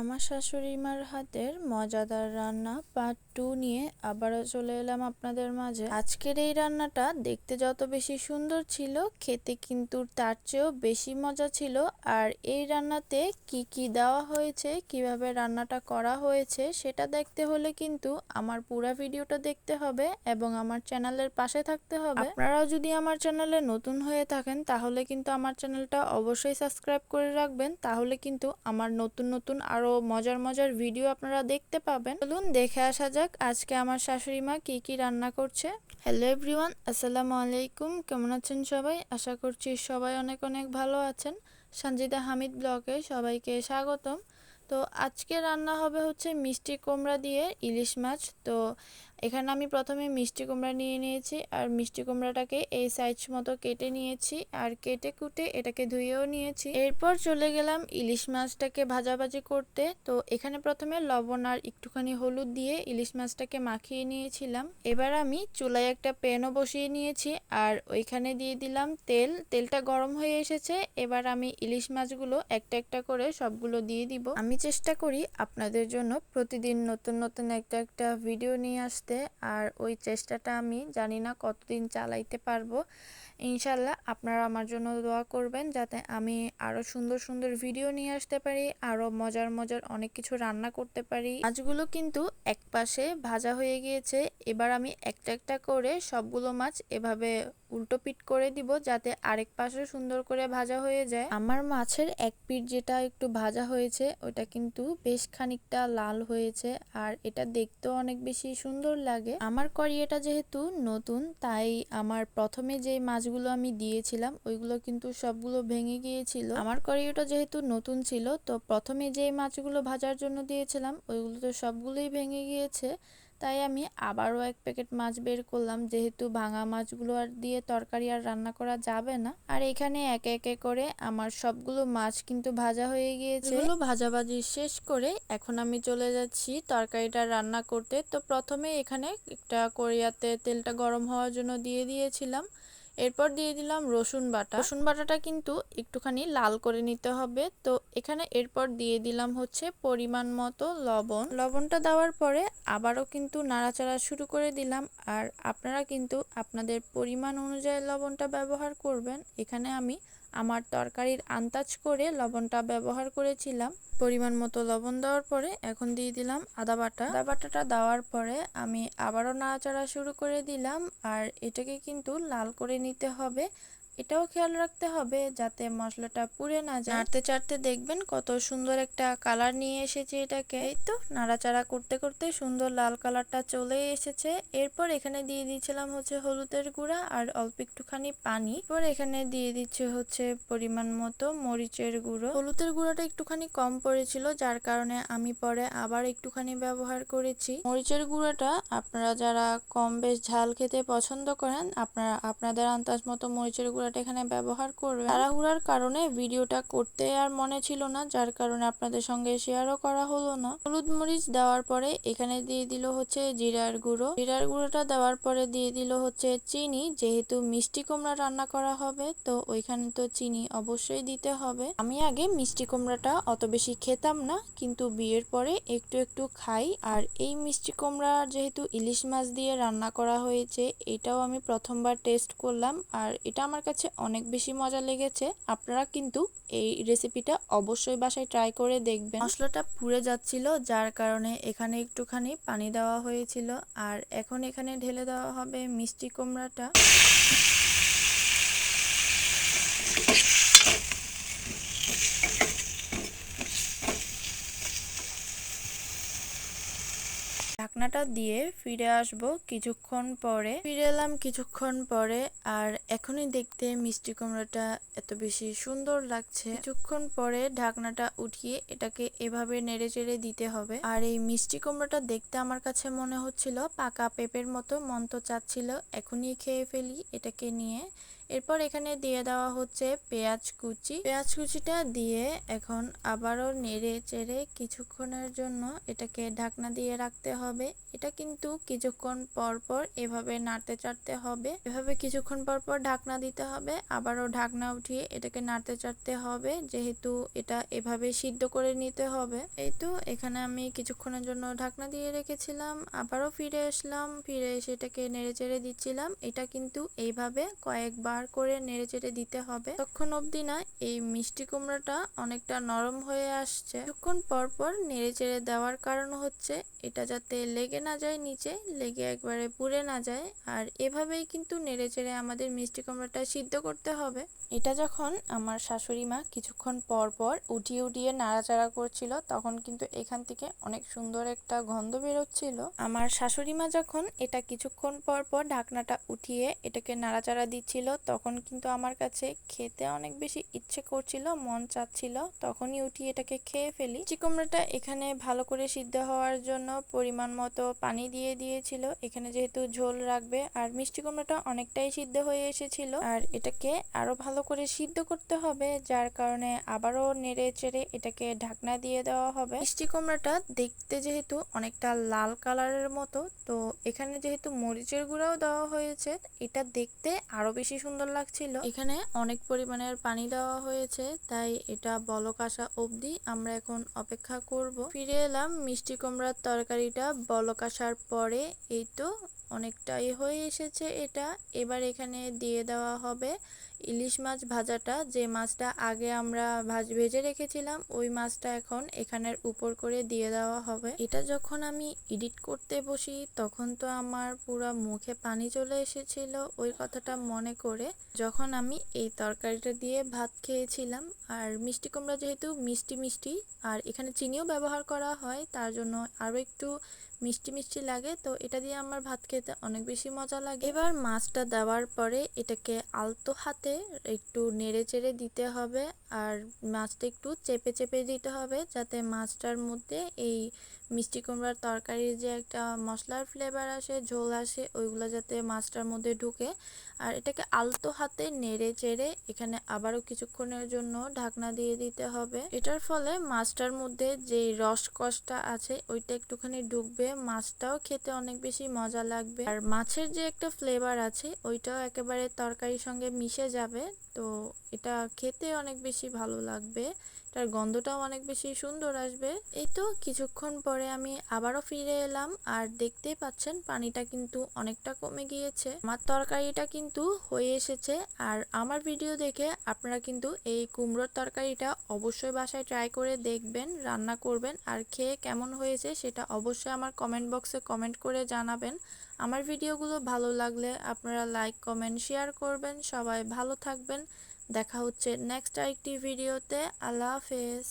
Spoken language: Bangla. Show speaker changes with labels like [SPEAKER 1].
[SPEAKER 1] আমার শাশুড়ি মার হাতের মজাদার রান্না পার্ট টু নিয়ে আবারও চলে এলাম আপনাদের মাঝে। আজকের এই রান্নাটা দেখতে যত বেশি সুন্দর ছিল, খেতে কিন্তু তার চেয়েও বেশি মজা ছিল। আর এই রান্নাতে কি কি দেওয়া হয়েছে, কীভাবে রান্নাটা করা হয়েছে, সেটা দেখতে হলে কিন্তু আমার পুরা ভিডিওটা দেখতে হবে এবং আমার চ্যানেলের পাশে থাকতে হবে। আপনারাও যদি আমার চ্যানেলে নতুন হয়ে থাকেন, তাহলে কিন্তু আমার চ্যানেলটা অবশ্যই সাবস্ক্রাইব করে রাখবেন। তাহলে কিন্তু আমার নতুন নতুন আরও মজার মজার ভিডিও আপনারা দেখতে পাবেন। চলুন দেখে আসা যাক আজকে আমার শাশুড়ি মা কী কী রান্না করছে। হ্যালো এভরিওয়ান আসসালামু আলাইকুম, কেমন আছেন সবাই? আশা করছি সবাই অনেক অনেক ভালো আছেন। সঞ্জিদা হামিদ ব্লগে সবাইকে স্বাগতম। তো আজকে রান্না হবে হচ্ছে মিষ্টি কুমড়া দিয়ে ইলিশ মাছ। তো এখানে আমি প্রথমে মিষ্টি কুমড়া নিয়ে নিয়েছি আর মিষ্টি কুমড়াটাকে এই সাইজ মতো কেটে নিয়েছি আর কেটে কুটে এটাকে ধুয়েও নিয়েছি। এরপর চলে গেলাম ইলিশ মাছটাকে ভাজাভাজি করতে। তো এখানে প্রথমে লবণ আর একটুখানি হলুদ দিয়ে ইলিশ মাছটাকে মাখিয়ে নিয়েছিলাম। এবার আমি চুলায় একটা প্যানও বসিয়ে নিয়েছি আর ওইখানে দিয়ে দিলাম তেল। তেলটা গরম হয়ে এসেছে। এবার আমি ইলিশ মাছগুলো একটা একটা করে সবগুলো দিয়ে দিব। আমি চেষ্টা করি আপনাদের জন্য প্রতিদিন নতুন নতুন একটা একটা ভিডিও নিয়ে আসতে। আর ওই চেষ্টাটা আমি জানি না কতদিন চালাইতে পারব। ইনশাল্লাহ আপনারা আমার জন্য দোয়া করবেন যাতে আমি আরও সুন্দর সুন্দর ভিডিও নিয়ে আসতে পারি আরও মজার মজার অনেক কিছু রান্না করতে পারি। মাছগুলো কিন্তু এক পাশে ভাজা হয়ে গিয়েছে। এবার আমি একটা একটা করে সবগুলো মাছ এভাবে উল্টো পিট করে দিব যাতে আরেক পাশে সুন্দর করে ভাজা হয়ে যায়। আমার মাছের এক পিঠ যেটা একটু ভাজা হয়েছে, ওটা কিন্তু বেশ খানিকটা লাল হয়েছে আর এটা দেখতেও অনেক বেশি সুন্দর লাগে। আমার করিয়েটা যেহেতু নতুন, তাই আমার প্রথমে যে মাছগুলো আমি দিয়েছিলাম, ওইগুলো কিন্তু সবগুলো ভেঙে গিয়েছিল। আমার করিয়েটা যেহেতু নতুন ছিল, তো প্রথমে যে মাছগুলো ভাজার জন্য দিয়েছিলাম, ওইগুলো তো সবগুলোই ভেঙে গিয়েছে। তাই আমি আবারও এক প্যাকেট মাছ বের করলাম, যেহেতু ভাঙা মাছগুলো আর দিয়ে তরকারি আর রান্না করা যাবে না। আর এখানে একে একে করে আমার সবগুলো মাছ কিন্তু ভাজা হয়ে গিয়েছে। এগুলো ভাজাভাজি শেষ করে এখন আমি চলে যাচ্ছি তরকারিটা রান্না করতে। তো প্রথমে এখানে একটা কোরিয়াতে তেলটা গরম হওয়ার জন্য দিয়ে দিয়েছিলাম। এরপর দিয়ে দিলাম রসুন বাটা। রসুন বাটাটা কিন্তু একটুখানি লাল করে নিতে হবে। তো এখানে এরপর দিয়ে দিলাম হচ্ছে পরিমাণ মতো লবণ। লবণটা দেওয়ার পরে আবারও কিন্তু নাড়াচাড়া শুরু করে দিলাম। আর আপনারা কিন্তু আপনাদের পরিমাণ অনুযায়ী লবণটা ব্যবহার করবেন। এখানে আমি আমার তরকারির আন্দাজ করে লবণটা ব্যবহার করেছিলাম। পরিমাণ মতো লবণ দেওয়ার পরে এখন দিয়ে দিলাম আদা বাটা। আদা বাটাটা দেওয়ার পরে আমি আবারও নাড়াচাড়া শুরু করে দিলাম আর এটাকে কিন্তু লাল করে নিতে হবে। এটাও খেয়াল রাখতে হবে যাতে মশলাটা পুড়ে না যায়। নাড়তে চাড়তে দেখবেন কত সুন্দর একটা কালার নিয়ে এসেছে এটাকে। এই তো নাড়াচাড়া করতে করতে সুন্দর লাল কালারটা চলে এসেছে। এরপর এখানে দিয়ে দিয়েছিলাম হচ্ছে হলুদের গুঁড়া আর অল্প একটুখানি পানি। এরপর এখানে দিয়ে দিচ্ছে হচ্ছে পরিমাণ মতো মরিচের গুঁড়ো। হলুদের গুঁড়োটা একটুখানি কম পড়েছিল, যার কারণে আমি পরে আবার একটুখানি ব্যবহার করেছি। মরিচের গুঁড়োটা আপনারা যারা কম বেশ ঝাল খেতে পছন্দ করেন, আপনারা, আপনাদের আন্দাজ মতো মরিচের গুঁড়া ক্যামেরাটা এখানে ব্যবহার করবে। তাড়াহুড়ার কারণে ভিডিওটা করতে আর মনে ছিল না, যার কারণে আপনাদের সঙ্গে শেয়ারও করা হলো না। হলুদ মরিচ দেওয়ার পরে এখানে দিয়ে দিল হচ্ছে জিরার গুঁড়ো। জিরার গুঁড়োটা দেওয়ার পরে দিয়ে দিল হচ্ছে চিনি, যেহেতু মিষ্টি কুমড়া রান্না করা হবে, তো ওইখানে তো চিনি অবশ্যই দিতে হবে। আমি আগে মিষ্টি কুমড়াটা অত বেশি খেতাম না, কিন্তু বিয়ের পরে একটু একটু খাই, আর এই মিষ্টি কুমড়া যেহেতু ইলিশ মাছ দিয়ে রান্না করা হয়েছে, এটাও আমি প্রথমবার টেস্ট করলাম, আর এটা আমার কাছে অনেক বেশি মজা লেগেছে, আপনারা কিন্তু এই রেসিপিটা অবশ্যই বাসায় ট্রাই করে দেখবেন। মশলাটা পুড়ে যাচ্ছিল, যার কারণে এখানে একটুখানি পানি দেওয়া হয়েছিল, আর এখন এখানে ঢেলে দেওয়া হবে মিষ্টি কুমড়াটা। ঢাকনাটা দিয়ে ফিরে আসব কিছুক্ষণ পরে। ফিরে এলাম কিছুক্ষণ পরে, আর এখনই দেখতে মিষ্টি কুমড়োটা এত বেশি সুন্দর লাগছে। কিছুক্ষণ পরে ঢাকনাটা উঠিয়ে এটাকে এভাবে নেড়ে চেড়ে দিতে হবে। আর এই মিষ্টি কুমড়োটা দেখতে আমার কাছে মনে হচ্ছিল পাকা পেঁপের মতো মন্ত চাচ্ছিল। এখনই খেয়ে ফেলি এটাকে নিয়ে। এরপর এখানে দিয়ে দেওয়া হচ্ছে পেঁয়াজ কুচি। পেঁয়াজ কুচিটা দিয়ে এখন আবারও নেড়ে চেড়ে কিছুক্ষণের জন্য এটাকে ঢাকনা দিয়ে রাখতে হবে। এটা কিন্তু কিছুক্ষণ পর পর এভাবে নাড়তে চাড়তে হবে। এভাবে কিছুক্ষণ পর পর ঢাকনা দিতে হবে, আবারও ঢাকনা উঠিয়ে এটাকে নাড়তে চাড়তে হবে, যেহেতু এটা এভাবে সিদ্ধ করে নিতে হবে। এই তো, এখানে আমি কিছুক্ষণের জন্য ঢাকনা দিয়ে রেখেছিলাম, আবারও ফিরে আসলাম, ফিরে এসে এটাকে নেড়ে চেড়ে দিচ্ছিলাম। এটা কিন্তু এইভাবে কয়েকবার করে নেড়ে চেড়ে দিতে হবে। তখন অবধি না, এই মিষ্টি কুমড়োটা অনেকটা নরম হয়ে আসছে। কিছুক্ষণ পর পর নেড়ে চেড়ে দেওয়ার কারণ হচ্ছে, এটা যাতে লেগে না যায় নিচে, লেগে একবারে পুড়ে না যায়। আর এভাবেই কিন্তু নেড়ে চেড়ে আমাদের মিষ্টি কুমড়োটা সিদ্ধ করতে হবে। এটা যখন আমার শাশুড়ি মা কিছুক্ষণ পর পর উঠিয়ে উঠিয়ে নাড়াচাড়া করছিল, তখন কিন্তু এখান থেকে অনেক সুন্দর একটা গন্ধ বেরোচ্ছিল। আমার শাশুড়ি মা যখন এটা কিছুক্ষণ পর পর ঢাকনাটা উঠিয়ে এটাকে নাড়াচাড়া দিচ্ছিল, তখন কিন্তু আমার কাছে খেতে অনেক বেশি ইচ্ছে করছিল, মন চাচ্ছিল, তখনই উঠিয়ে এটাকে খেয়ে ফেলি। চিকুমড়াটা এখানে ভালো করে সিদ্ধ হওয়ার জন্য পরিমাণ মতো পানি দিয়ে দিয়েছিল, এখানে যেহেতু ঝোল রাখবে, আর মিষ্টি কুমড়াটা অনেকটাই সিদ্ধ হয়ে এসেছিল। আর এটাকে আরও ভালো করে সিদ্ধ করতে হবে, যার কারণে আবারও নেড়ে চেড়ে এটাকে ঢাকনা দিয়ে দেওয়া হবে। মিষ্টি কুমড়াটা দেখতে যেহেতু অনেকটা লাল কালারের মতো, তো এখানে যেহেতু মরিচের গুঁড়াও দেওয়া হয়েছে, এটা দেখতে আরও বেশি সুন্দর লাগছিল। এখানে অনেক পরিমাণের পানি দেওয়া হয়েছে, তাই এটা বলক আসা অবধি আমরা এখন অপেক্ষা করব। ফিরে এলাম মিষ্টি কুমড়ার তরকারিটা বলক আসার পরে, এই তো অনেকটাই হয়ে এসেছে এটা। এবার এখানে দিয়ে দেওয়া হবে। ইলিশ মাছ ভাজাটা, যে মাছটা আগে আমরা ভাজ, ভেজে রেখেছিলাম, ওই মাছটা এখন এখানের উপর করে দিয়ে দেওয়া হবে। এটা যখন আমি এডিট করতে বসি, তখন তো আমার পুরো মুখে পানি চলে এসেছিল। ওই কথাটা মনে করে যখন আমি এই তরকারিটা দিয়ে ভাত খেয়েছিলাম, আর মিষ্টি কুমড়া যেহেতু মিষ্টি মিষ্টি, আর এখানে চিনিও ব্যবহার করা হয়, তার জন্য আরও একটু মিষ্টি মিষ্টি লাগে, তো এটা দিয়ে আমার ভাত খেতে অনেক বেশি মজা লাগে। এবার মাছটা দেওয়ার পরে এটাকে আলতো হাতে একটু নেড়ে চেড়ে দিতে হবে আর মাছটা একটু চেপে চেপে দিতে হবে যাতে মাছটার মধ্যে এই মিষ্টি কুমড়ার তরকারির যে একটা মশলার ফ্লেভার আসে, ঝোল আসে, ওইগুলো যাতে মাছটার মধ্যে ঢুকে। আর এটাকে আলতো হাতে নেড়ে চেড়ে এখানে আবারও কিছুক্ষণের জন্য ঢাকনা দিয়ে দিতে হবে। এটার ফলে মাছটার মধ্যে যে রসকসটা আছে, ওইটা একটুখানি ঢুকবে মাছটাও খেতে অনেক বেশি মজা লাগবে। আর মাছের যে একটা ফ্লেভার আছে, ওইটাও একেবারে তরকারির সঙ্গে মিশে যাবে। তো এটা খেতে অনেক বেশি ভালো লাগবে। এটার গন্ধটাও অনেক বেশি সুন্দর আসবে। এই তো কিছুক্ষণ পরে আমি আবারও ফিরে এলাম আর দেখতেই পাচ্ছেন পানিটা কিন্তু অনেকটা কমে গিয়েছে। আমার তরকারিটা কিন্তু হয়ে এসেছে আর আমার ভিডিও দেখে আপনারা কিন্তু এই কুমড়োর তরকারিটা অবশ্যই বাসায় ট্রাই করে দেখবেন, রান্না করবেন আর খেয়ে কেমন হয়েছে সেটা অবশ্যই আমার কমেন্ট বক্সে কমেন্ট করে জানাবেন। আমার ভিডিওগুলো ভালো লাগলে আপনারা লাইক, কমেন্ট, শেয়ার করবেন। সবাই ভালো থাকবেন। দেখা হচ্ছে নেক্সট আরেকটি ভিডিওতে আল্লাহ হাফেজ।